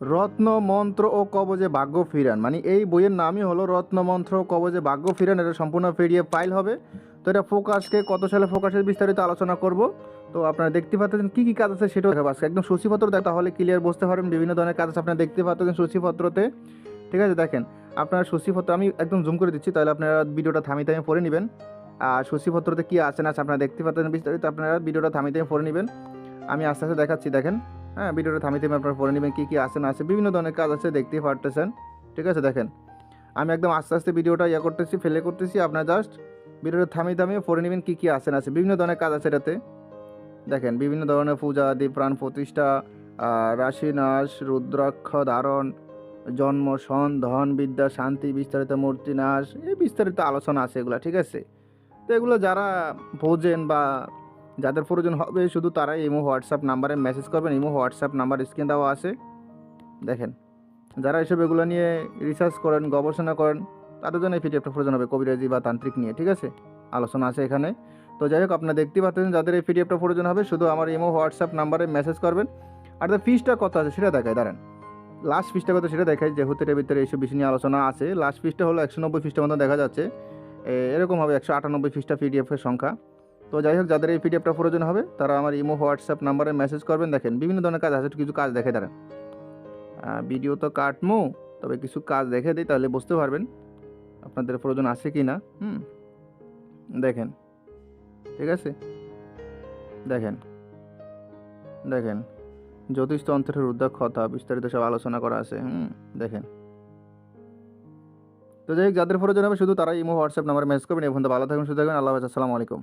রত্ন মন্ত্র ও কবজে ভাগ্য ফিরান। মানে এই বইয়ের নামই হলো রত্ন মন্ত্র ও কবজে ভাগ্য ফিরান। এটা সম্পূর্ণ পিডিএফ ফাইল হবে। তো এটা ফোকাসকে কত সালে ফোকাসের বিস্তারিত আলোচনা করব? তো আপনারা দেখতে পাচ্ছেন কী কী কাজ আছে সেটাও দেখাবো। আজকে একদম সূচিপত্র দেখ তাহলে ক্লিয়ার বুঝতে পারবেন। বিভিন্ন ধরনের কাজ আছে। আপনারা দেখতে পাচ্ছেন সূচিপত্রতে। ঠিক আছে, দেখেন। আপনারা সূচিপত্র আমি একদম জুম করে দিচ্ছি, তাহলে আপনারা ভিডিওটা থামি থামি পড়ে নেবেন। আর সূচিপত্রতে কী আছে না আছে আপনারা দেখতে পাচ্ছেন বিস্তারিত। আপনারা ভিডিওটা থামি থামি পড়ে নেবেন। আমি আস্তে আস্তে দেখাচ্ছি, দেখেন। হ্যাঁ ভিডিওটা থামিয়ে থামি আপনারা পড়ে নেবেন কী কী আছে না আছে বিভিন্ন ধরনের কাজ আছে দেখতেই পারতেছেন। ঠিক আছে দেখেন। আমি একদম আস্তে আস্তে ভিডিওটা ইয়ে করতেছি ফেলে করতেছি আপনারা জাস্ট ভিডিওটা থামিয়ে থামিয়ে পড়ে নেবেন কী কী আছে না আছে বিভিন্ন ধরনের কাজ আছে এটাতে। দেখেন বিভিন্ন ধরনের পূজা আদি প্রাণ প্রতিষ্ঠা আহ, রাশি নাশ রুদ্রাক্ষ ধারণ জন্ম সন ধন বিদ্যা শান্তি বিস্তারিত মূর্তি নাশ এই বিস্তারিত আলোচনা আছে এগুলো ঠিক আছে। তো এগুলো যারা বোঝেন বা যাদের প্রয়োজন হবে শুধু তারাই ইমো, হোয়াটসঅ্যাপ নাম্বারে মেসেজ করবেন, ইমো, হোয়াটসঅ্যাপ নাম্বার স্ক্রিন দেওয়া আছে। দেখেন, যারা এসব এগুলো নিয়ে রিসার্চ করেন, গবেষণা করেন, তাদের জন্য এই পিডিএফটা প্রয়োজন হবে কবিরাজি বা তান্ত্রিক নিয়ে, ঠিক আছে? আলোচনা আছে এখানে। তো যাই হোক, আপনারা দেখতে পাচ্ছেন যাদের এই পিডিএফটা প্রয়োজন হবে, শুধু আমার ইমো, হোয়াটসঅ্যাপ নাম্বারে মেসেজ করবেন। আর তার ফিসটা কত আছে সেটা দেখায় দাঁড়ান। লাস্ট ফিসটা কত সেটা দেখায় যেহেতু এর ভিতরে এইসব বিষয় নিয়ে আলোচনা আছে লাস্ট ফিসটা হলো একশো নব্বই ফিসটার মতো দেখা যাচ্ছে। এরকম হবে একশো আটানব্বই ফিসটা পিডিএফের সংখ্যা। তো যাই হোক, যাদের এই পিডিএফটা প্রয়োজন হবে, তারা আমার ইমো, হোয়াটসঅ্যাপ নাম্বারে মেসেজ করবেন। দেখেন, বিভিন্ন ধরনের কাজ আছে কিছু কাজ দেখে দাঁড়ান। ভিডিও তো কাটমু, তবে কিছু কাজ দেখে দিই, তাহলে বুঝতে পারবেন আপনাদের প্রয়োজন আছে কি না হুম, দেখেন, ঠিক আছে? দেখেন দেখেন জ্যোতিষতন্ত্রের রুদ্রাক্ষতা বিস্তারিত সব আলোচনা করা আছে। হুম, দেখেন। তো যাই হোক, যাদের প্রয়োজন হবে, শুধু তারা ইমো, হোয়াটসঅ্যাপ নাম্বারে মেসেজ করবেন। এখন তো ভালো থাকবেন শুধু থাকবেন আল্লাহ আসসালামু আলাইকুম।